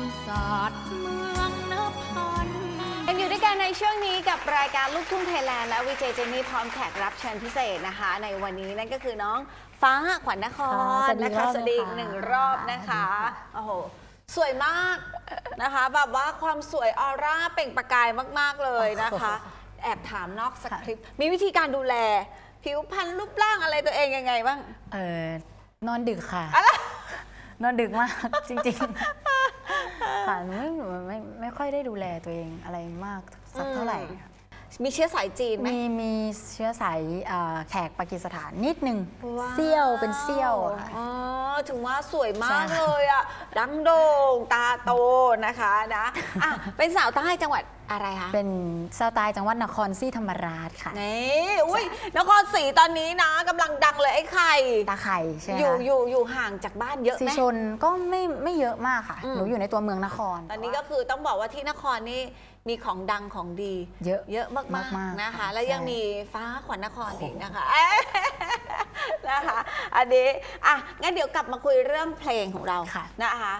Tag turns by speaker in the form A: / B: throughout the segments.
A: ติศาสตร์เมืองนพัน
B: ยังอยู่ด้วยกันในช่วงนี้กับรายการลูกทุ่งไทยแลนด์และวีเจเจนนี่พร้อมแขกรับเชิญพิเศษนะคะ ในวันนี้นั่นก็คือน้องฟ้าขวัญนคร
C: ค่ะสวัสดี
B: นะคะ
C: รอบ
B: สวัสดีอีก
C: นะคะ
B: หนึ่งรอบนะคะ
C: ค่ะ
B: โอ้โหสวยมากนะคะแบบว่าความสวยออร่าเปล่งประกายมาก ๆ เลยนะคะ แอบถามนอกสคริปต์มีวิธีการดูแล ผิวพรรณรูปร่างอะไรตัวเองยังไงบ้าง
C: เออนอนดึกค่ะนอนดึกมาก จริง ๆ ค่ะหนูไม่หนูไม่ไม่ค่อยได้ดูแลตัวเองอะไรมากสักเท่าไหร่
B: มีเชื้อสายจีนไหม
C: มีมีเชื้อสายอ่าแขกปากีสถานนิดนึง
B: ว้าว
C: เซี่ยวเป็นเซี่ยวอะค่ะ
B: อ๋อ ถึงว่าสวยมาก
C: ใช่
B: เลยอะ ดังโด่ง ตาโตนะคะนะ อะ เป็นสาวใต้จังหวัด อะไรคะ
C: เป็นชาวใตายจังหวัดนครศรีธรรมราชค่ะ
B: นี่อุ้ยนครศรีตอนนี้นะกำลังดังเลยไอ้ไข่
C: ตาไข่ใช่ไหม
B: อยู่
C: คะ
B: อยู่อยู่ห่างจากบ้านเยอะ
C: สี
B: ไหม
C: ชนก็ไม่ไม่เยอะมากค่ะ
B: อืม
C: หนูอยู่ในตัวเมืองนคร
B: ตอนนี้ก็คือต้องบอกว่าที่นครนี่มีของดังของดี
C: เยอะ
B: เยอะมาก
C: มากๆ
B: ๆนะคะ
C: ค่ะ
B: แล้วยัง
C: ใช่
B: มีฟ้าขวัญนครอีกนะคะนะคะอันนี้อะงั้นเดี๋ยวกลับมาคุยเรื่องเพลงของเรา
C: ค่ะ
B: นะคะ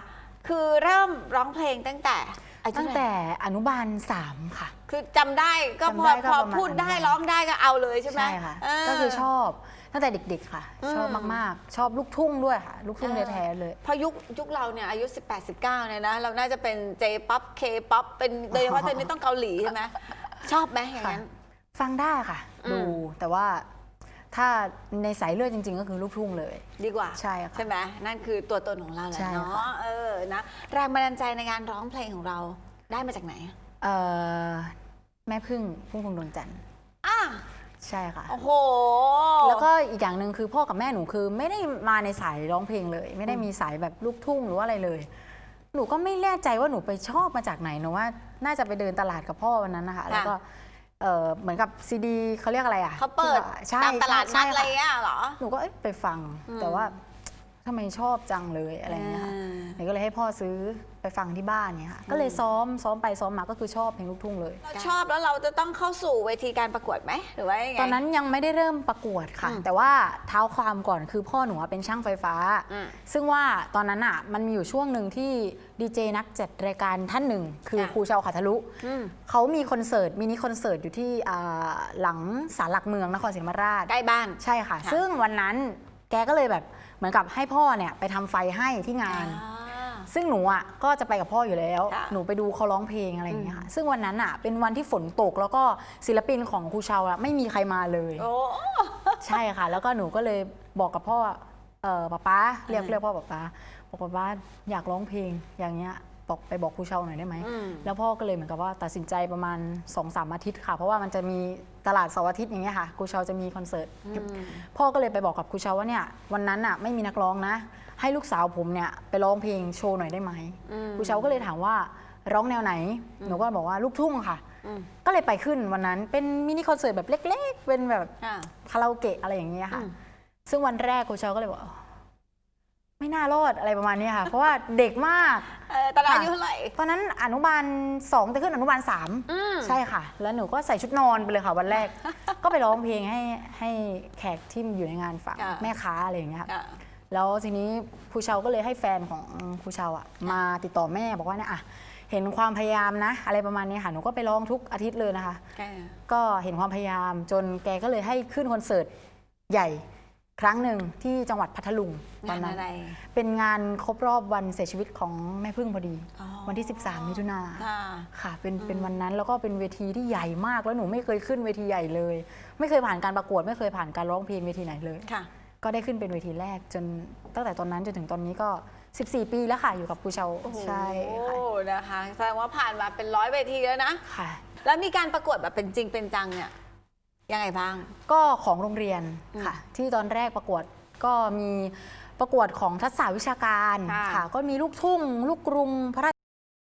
B: คือเริ่มร้องเพลงตั้งแต่ อายุ
C: ตั้ง
B: เท่าไหร่
C: แต่อนุบาลสามค่ะ
B: คือจำได้ก็พ
C: จำ
B: อ
C: ได้ก็
B: พอ
C: ประมาณ
B: พูดได้
C: อนุบาล
B: ร้องได้ก็เอาเลยใช่ไหม
C: ใช่ค่ะ
B: เก็
C: คือชอบ ตั้งแต่เด็กๆค่ะ
B: อืม
C: ชอบมากๆ ชอบลูกทุ่งด้วยค่ะ ลูกทุ่ง
B: เออ
C: แท้ๆเลย
B: เพราะยุคยุคเราเนี่ยอายุ 18 19เนี่ยนะเราน่าจะเป็น J-POP K-POP เป็นโดยเฉพาะตอนนี้ต้องเกาหลีใช่ไหมชอบไหมอย่างนั้น
C: ฟังได้ค่ะ
B: อืม
C: ดูแต่ว่า ถ้าในสายเลือดจริง ๆ ก็คือลูกทุ่งเลย
B: ดีกว่า
C: ใช่ค่ะ
B: ใช่ไหมนั่นคือตัวตนของเราแหละ
C: ใช่
B: เนา
C: ค่ะะ
B: เออนะแรงบันดาลใจในการร้องเพลงของเราได้มาจากไหน
C: เอ่อแม่พึ่งพุ่งพวงดวงจันทร์
B: อะ
C: ใช่ค่ะ
B: โอ้โห
C: แล้วก็อีกอย่างหนึ่งคือพ่อกับแม่หนูคือไม่ได้มาในสายร้องเพลงเลย ไม่ได้มีสายแบบลูกทุ่งหรือว่าอะไรเลย หนูก็ไม่แน่ใจว่าหนูไปชอบมาจากไหนหนูว่า น่าจะไปเดินตลาดกับพ่อวันนั้นนะคะ แล้วก็ เอ่อเหมือนกับซีดีเขาเรียกอะไรอะ
B: เขาเปิด
C: ที่ว่ใช่
B: ตามตลาดนั
C: ใช่
B: ดอะไร
C: ค่ะ
B: เงี้ยเหรอ
C: หนูก็เอ๊ะไปฟัง
B: อืม
C: แต่ว่า ทำไมชอบจังเลยอะไรเงี้ยค่ะ
B: อ่า
C: หนูก็เลยให้พ่อซื้อไปฟังที่บ้านเนี่ยค่ะ ก็เลยซ้อมซ้อมไปซ้อมมาก็คือชอบเพลงลูกทุ่งเลย
B: เราชอบแล้วเราจะต้องเข้าสู่เวทีการประกวดไหมหรือว่ายังไง
C: ตอนนั้นยังไม่ได้เริ่มประกวดค่ะ
B: อืม
C: แต่ว่าเท้าความก่อนคือพ่อหนูอะเป็นช่างไฟฟ้า
B: อืม
C: ซึ่งว่าตอนนั้นอะมันมีอยู่ช่วงหนึ่งที่ดีเจนักจัดรายการท่านหนึ่ง คือ
B: ค่ะ
C: ครูชาวขาทะลุ
B: อืม
C: เขามีคอนเสิร์ตมินิคอนเสิร์ตอยู่ที่อ่าหลังศาลหลักเมืองนครศรีธรรมราช
B: ใกล้บ้าน
C: ใช่ค่ะ
B: ค่ะ
C: ซึ่งวันนั้น แกก็เลยแบบเหมือนกับให้พ่อเนี่ยไปทำไฟให้ที่งาน
B: อ่า
C: ซึ่งหนูอะก็จะไปกับพ่ออยู่แล้ว
B: ค่ะ
C: หนูไปดูเขาร้องเพลงอะไรอย่างเงี้ยค่ะ ซึ่งวันนั้นอะเป็นวันที่ฝนตกแล้วก็ศิลปินของครูเชาอะไม่มีใครมาเลย
B: โอ้
C: ใช่ค่ะ แล้วก็หนูก็เลยบอกกับพ่อเออป๊าป๊าเรียก
B: อืม
C: เรียกพ่อป๊าป๊าบอกป๊าป๊าอยากร้องเพลงอย่างเงี้ย บอกไปบอกครูเชาหน่อยได้ไหม
B: อืม
C: แล้วพ่อก็เลยเหมือนกับว่าตัดสินใจประมาณ2อสามอาทิตย์ค่ะ เพราะว่ามันจะมีตลาดเสาร์อาทิตย์อย่างเงี้ยค่ะครูเชาจะมีคอนเสิร์ต
B: อืม
C: พ่อก็เลยไปบอกกับครูเชาว่าเนี่ยวันนั้นอะไม่มีนักร้องนะ ให้ลูกสาวผมเนี่ยไปร้องเพลงโชว์หน่อยได้ไหม
B: อืม
C: ครูเชาก็เลยถามว่าร้องแนวไหนหนูก็บอกว่าลูกทุ่งค่ะ
B: อืม
C: ก็เลยไปขึ้นวันนั้นเป็นมินิคอนเสิร์ตแบบเล็ก ๆ เป็นแบบ
B: อ่า
C: คาราโอเกะอะไรอย่างเงี้ยค่ะ
B: อืม
C: ซึ่งวันแรกครูเชาก็เลยบอกอ๋อไม่น่ารอดอะไรประมาณเนี้ยค่ะ เพราะว่าเด็กมาก
B: เออ ตอนนั้น
C: ค่ะ
B: อายุเท่าไหร่
C: ตอนนั้นอนุบาลสองจะขึ้นอนุบาลสาม
B: อืม
C: ใช่ค่ะ แล้วหนูก็ใส่ชุดนอนไปเลยค่ะวันแรก ก็ไปร้องเพลงให้ให้แขกที่อยู่ในงานฟัง
B: อ่า
C: แม่ค้าอะไรอย่างเงี้ยค่ะ
B: อ่า
C: แล้วทีนี้ครูเชาก็เลยให้แฟนของครูเชาอะมาติดต่อแม่บอกว่าเนี่ยอะเห็นความพยายามนะ อะไรประมาณนี้ค่ะหนูก็ไปร้องทุกอาทิตย์เลยนะคะ
B: แก
C: ก็เห็นความพยายามจนแกก็เลยให้ขึ้นคอนเสิร์ตใหญ่ ครั้งหนึ่งที่จังหวัดพัทลุงตอน
B: งาน
C: นั้น
B: อะไร
C: เป็นงานครบรอบวันเสียชีวิตของแม่พึ่งพอดี
B: อ๋อ
C: วันที่ 13 มิถุนา
B: ค่ะ
C: ค่ะเป็นเป็นวันนั้นแล้วก็เป็นเวทีที่ใหญ่มากแล้วหนูไม่เคยขึ้นเวทีใหญ่เลย ไม่เคยผ่านการประกวด ไม่เคยผ่านการร้องเพลงเวทีไหนเลย
B: ค่ะ
C: ก็ได้ขึ้นเป็นเวทีแรกจนตั้งแต่ตอนนั้นจนถึงตอนนี้ก็ 14 ปีแล้วค่ะอยู่กับครูเชาใช่ค่ะ
B: โอ้นะคะแสดงว่าผ่านมาเป็นร้อยเวทีแล้วนะ
C: ค่ะ
B: แล้วมีการประกวดแบบเป็นจริงเป็นจังเนี่ย ยังไงบ้าง
C: ก็ของโรงเรียนค่ะ ที่ตอนแรกประกวดก็มีประกวดของทักษะวิชาการ
B: ค่ะ
C: ค่ะก็มีลูกทุ่ง ลูกกรุงพระรา